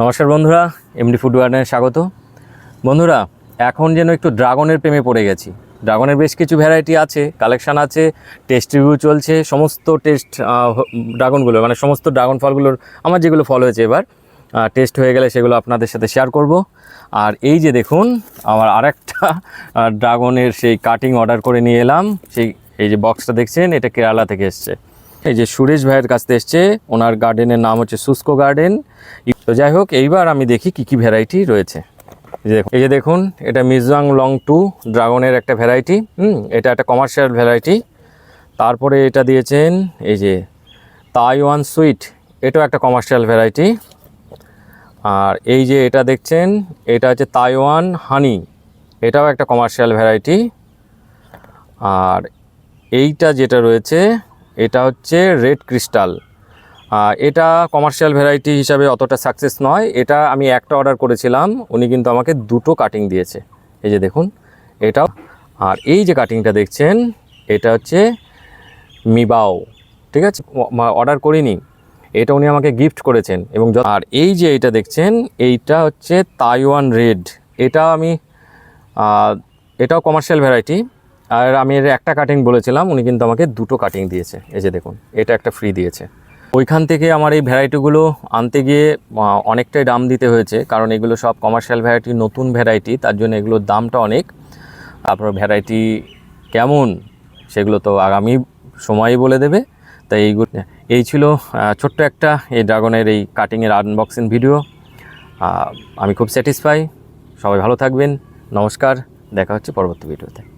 নমস্কার বন্ধুরা MD food গার্ডেনে স্বাগত। বন্ধুরা, এখন যেন একটু ড্রাগনের প্রেমে পড়ে গেছি। ড্রাগনের বেশ কিছু ভ্যারাইটি আছে কালেকশান আছে টেস্ট রিভিউ চলছে, সমস্ত টেস্ট ড্রাগনগুলো মানে সমস্ত ড্রাগন ফলগুলোর আমার যেগুলো ফল হয়েছে এবার টেস্ট হয়ে গেলে সেগুলো আপনাদের সাথে শেয়ার করব। আর এই যে দেখুন, আমার আরেকটা ড্রাগনের সেই কাটিং অর্ডার করে নিয়ে এলাম। সেই, এই যে বক্সটা দেখছেন, এটা কেরালা থেকে এসছে। এই যে সুরেশ ভাইয়ের কাছ থেকে এসছে, ওনার গার্ডেনের নাম হচ্ছে শুষ্ক গার্ডেন তো যাই হোক, এইবার আমি দেখি কি কি ভ্যারাইটি রয়েছে। এই যে দেখুন- এটা মিজওয়াং লং টু ড্রাগনের একটা ভ্যারাইটি হুম, এটা একটা কমার্শিয়াল ভ্যারাইটি তারপরে এটা দিয়েছেন, এই যে তাইওয়ান সুইট এটাও একটা কমার্শিয়াল ভ্যারাইটি আর এই যে এটা দেখছেন, এটা হচ্ছে তাইওয়ান হানি এটাও একটা কমার্শিয়াল ভ্যারাইটি আর এইটা যেটা রয়েছে এটা হচ্ছে রেড ক্রিস্টাল। এটা কমার্শিয়াল ভ্যারাইটি হিসাবে অতটা সাকসেস নয়। এটা আমি একটা অর্ডার করেছিলাম, উনি কিন্তু আমাকে দুটো কাটিং দিয়েছে। এই যে দেখুন, এটাও। আর এই যে কাটিংটা দেখছেন, এটা হচ্ছে মিবাও, ঠিক আছে? অর্ডার করিনি। এটা উনি আমাকে গিফট করেছেন এবং আর এই যে এটা দেখছেন, এইটা হচ্ছে তাইওয়ান রেড। এটা আমি এটাও কমার্শিয়াল ভ্যারাইটি আর আমি এর একটা কাটিং বলেছিলাম, উনি কিন্তু আমাকে দুটো কাটিং দিয়েছে। এই যে দেখুন, এটা একটা ফ্রি দিয়েছে। ওইখান থেকে আমার এই ভ্যারাইটিগুলো আনতে গিয়ে অনেকটাই দাম দিতে হয়েছে, কারণ এগুলো সব কমার্শিয়াল ভ্যারাইটি নতুন ভ্যারাইটি তার জন্য এগুলোর দামটা অনেক। তারপর ভ্যারাইটি কেমন, সেগুলো তো আগামী সময়ই বলে দেবে। তাই এইগুলো এই ছিল ছোট্ট একটা এই ড্রাগনের এই কাটিংয়ের আনবক্সিং ভিডিও আমি খুব স্যাটিসফাই সবাই ভালো থাকবেন। নমস্কার। দেখা হচ্ছে পরবর্তী ভিডিওতে